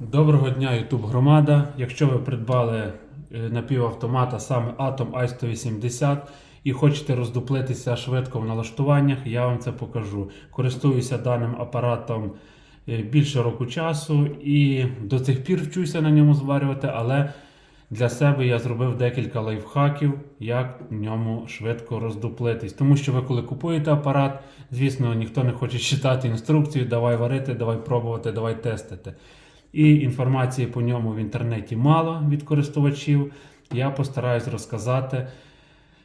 Доброго дня, YouTube громада. Якщо ви придбали е, напівавтомат, а саме Atom i180 і хочете роздуплитися швидко в налаштуваннях, я вам це покажу. Користуюся даним апаратом е, більше року часу і до цих пір вчуся на ньому зварювати, але для себе я зробив декілька лайфхаків, як в ньому швидко роздуплитись. Тому що ви, коли купуєте апарат, звісно, ніхто не хоче читати інструкцію, давай варити, давай пробувати, давай тестити. І інформації по ньому в інтернеті мало від користувачів. Я постараюсь розказати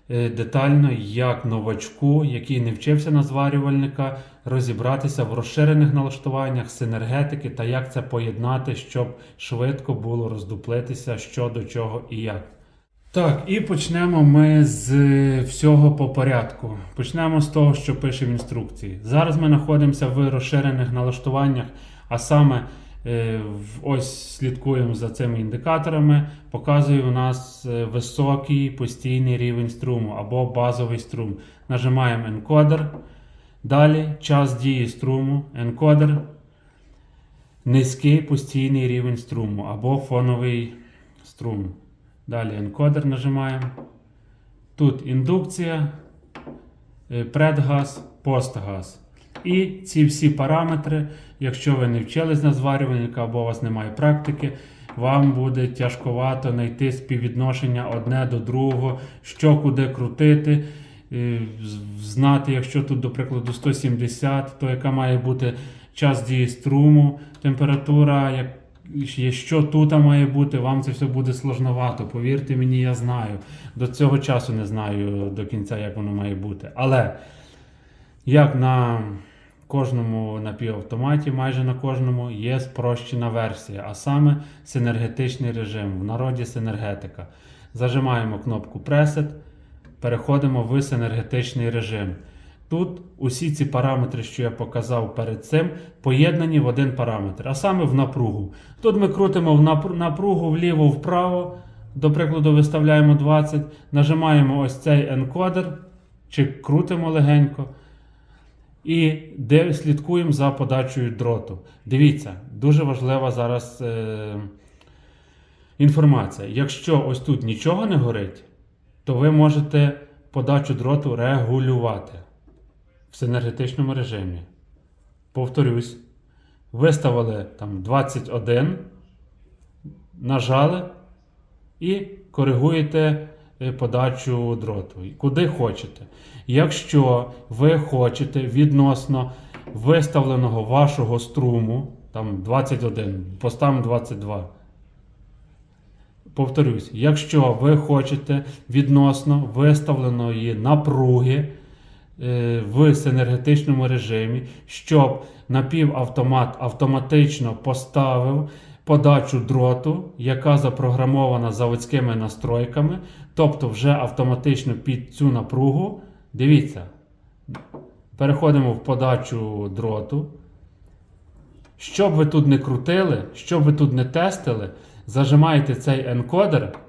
е, детально, як новачку, який не вчився на зварювальника, розібратися в розширених налаштуваннях синергетики та як це поєднати, щоб швидко було роздуплитися, що до чого і як. Так, і почнемо ми з всього по порядку. Почнемо з того, що пише в інструкції. Зараз ми знаходимося в розширених налаштуваннях, а саме е, ось слідкуємо за цими індикаторами. Показує у нас е, високий постійний рівень струму або базовий струм. Нажимаємо енкодер. Далі час дії струму, енкодер, низький постійний рівень струму або фоновий струм. Далі енкодер нажимаємо. Тут індукція, е, предгаз, постгаз. І ці всі параметри, якщо ви не вчились на зварювальника або у вас немає практики, вам буде тяжковато знайти співвідношення одне до другого, що куди крутити, знати, якщо тут, до прикладу, 170, то яка має бути час дії струму, температура, як, що тут має бути, вам це все буде сложновато. Повірте мені, я знаю. До цього часу не знаю до кінця, як воно має бути. Але як на кожному напівавтоматі, майже на кожному, є спрощена версія, а саме синергетичний режим, в народі синергетика. Зажимаємо кнопку Preset, переходимо в синергетичний режим. Тут усі ці параметри, що я показав перед цим, поєднані в один параметр, а саме в напругу. Тут ми крутимо в напругу вліво-вправо, до прикладу, виставляємо 20, нажимаємо ось цей енкодер, чи крутимо легенько. І де слідкуємо за подачею дроту. Дивіться, дуже важлива зараз е, інформація. Якщо ось тут нічого не горить, то ви можете подачу дроту регулювати в синергетичному режимі. Повторюсь, виставили там 21, нажали і коригуєте подачу дроту. Куди хочете. Якщо ви хочете відносно виставленого вашого струму, там 21, поставимо 22. Повторюсь, якщо ви хочете відносно виставленої напруги е, в синергетичному режимі, щоб напівавтомат автоматично поставив подачу дроту, яка запрограмована заводськими настройками, тобто вже автоматично під цю напругу. Дивіться, переходимо в подачу дроту. Що б ви тут не крутили, що ви тут не тестили, зажимаєте цей енкодер,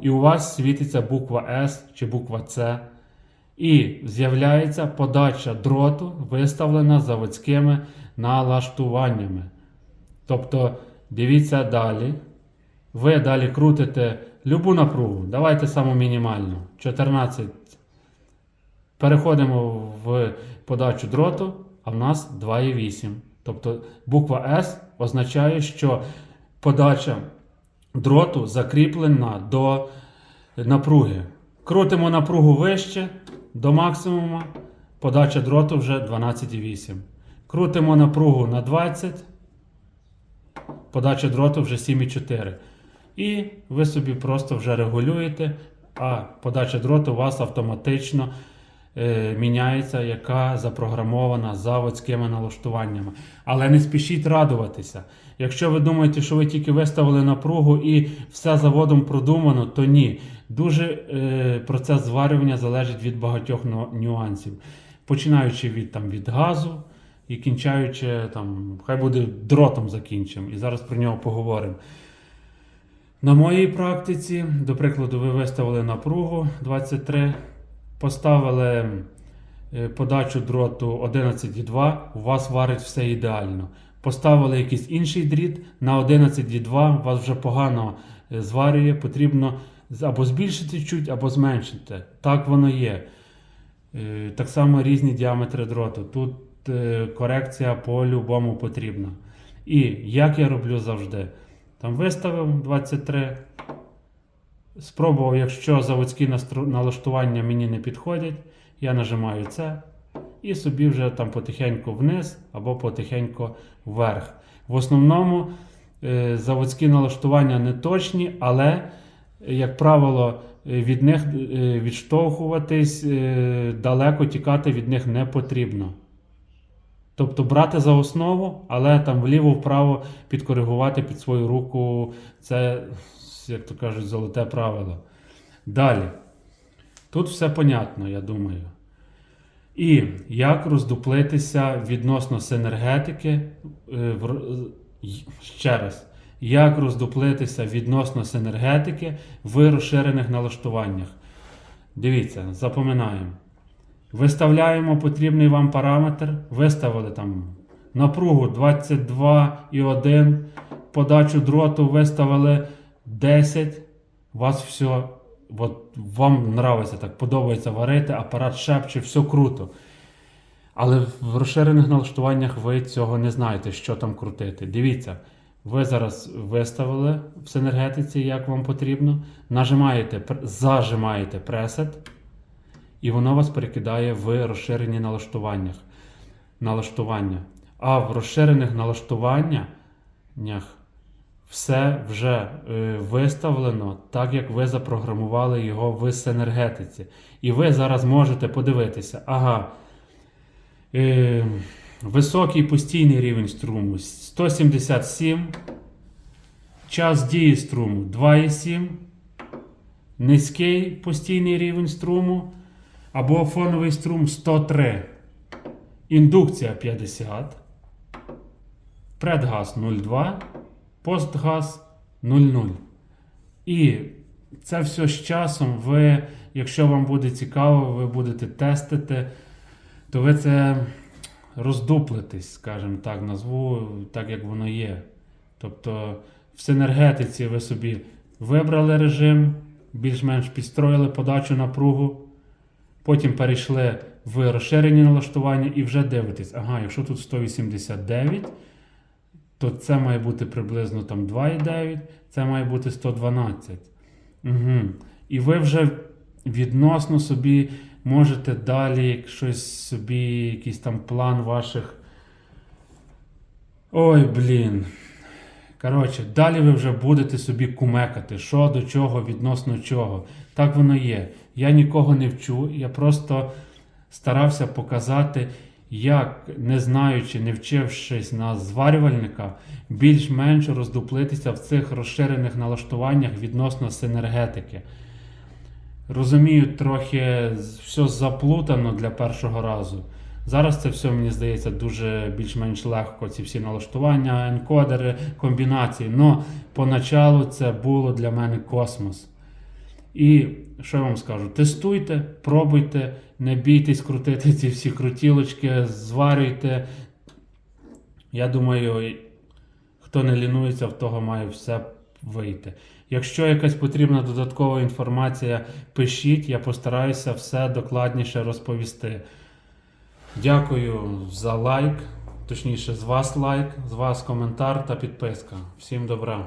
і у вас світиться буква S чи буква C. І з'являється подача дроту, виставлена заводськими налаштуваннями. Тобто, дивіться далі. Ви далі крутите любу напругу. Давайте саму мінімальну. 14. Переходимо в подачу дроту, а в нас 2,8. Тобто буква S означає, що подача дроту закріплена до напруги. Крутимо напругу вище до максимуму, подача дроту вже 12,8. Крутимо напругу на 20, подача дроту вже 7,4. І ви собі просто вже регулюєте, а подача дроту у вас автоматично е, міняється, яка запрограмована заводськими налаштуваннями. Але не спішіть радуватися. Якщо ви думаєте, що ви тільки виставили напругу і все заводом продумано, то ні. Дуже е, процес зварювання залежить від багатьох нюансів. Починаючи від, там, від газу і кінчаючи, там, хай буде дротом закінчимо. І зараз про нього поговоримо. На моїй практиці, до прикладу, ви виставили напругу 23, поставили е, подачу дроту 11,2, у вас варить все ідеально. поставили якийсь інший дріт на 11,2, вас вже погано е, зварює, потрібно або збільшити чуть, або зменшити. Так воно є. Е, Так само різні діаметри дроту. Тут корекція по-любому потрібна. І як я роблю завжди? Там виставив 23. Спробував, якщо заводські налаштування мені не підходять, я нажимаю це і собі вже там потихеньку вниз або потихеньку вверх. В основному е, заводські налаштування не точні, але, е, як правило, е, від них е, відштовхуватись, е, далеко тікати від них не потрібно. Тобто брати за основу, але там вліво-вправо підкоригувати під свою руку це, як то кажуть, золоте правило. Далі. Тут все понятно, я думаю. І як роздуплитися відносно синергетики. е, Ще раз. Як роздуплитися відносно синергетики в розширених налаштуваннях. Дивіться, запоминаємо. Виставляємо потрібний вам параметр. Виставили там напругу 22,1. Подачу дроту виставили 10. У вас все. От вам нравиться так, подобається варити, апарат шепче, все круто. Але в розширених налаштуваннях ви цього не знаєте, що там крутити. Дивіться, ви зараз виставили в синергетиці, як вам потрібно. Нажимаєте, зажимаєте пресет, і воно вас перекидає в розширені налаштуваннях. налаштування. А в розширених налаштуваннях все вже е, виставлено так, як ви запрограмували його в синергетиці. І ви зараз можете подивитися, ага. Е, високий постійний рівень струму 177. Час дії струму 2,7. Низький постійний рівень струму. Або фоновий струм 103. Індукція 50. Предгаз 0,2. Постгаз 0,0. І це все з часом ви, якщо вам буде цікаво, ви будете тестити, то ви це роздуплитесь, скажімо так, назву так, як воно є. Тобто в синергетиці ви собі вибрали режим, більш-менш підстроїли подачу напругу, потім перейшли в розширені налаштування і вже дивитесь, ага, якщо тут 189, то це має бути приблизно там 2,9, це має бути 112. Угу. І ви вже відносно собі можете далі щось собі, якийсь там план ваших. Ой, блін. Коротше, далі ви вже будете собі кумекати, що до чого, відносно чого. Так воно є. Я нікого не вчу, я просто старався показати, як, не знаючи, не вчившись на зварювальника, більш-менш роздуплитися в цих розширених налаштуваннях відносно синергетики. Розумію, трохи все заплутано для першого разу. Зараз це все, мені здається, дуже більш-менш легко, ці всі налаштування, енкодери, комбінації. Но поначалу це було для мене космос. І що я вам скажу? Тестуйте, пробуйте, не бійтесь крутити ці всі крутілочки, зварюйте. Я думаю, хто не лінується, в того має все вийти. Якщо якась потрібна додаткова інформація, пишіть, я постараюся все докладніше розповісти. Дякую за лайк, точніше, з вас лайк, з вас коментар та підписка. Всім добра!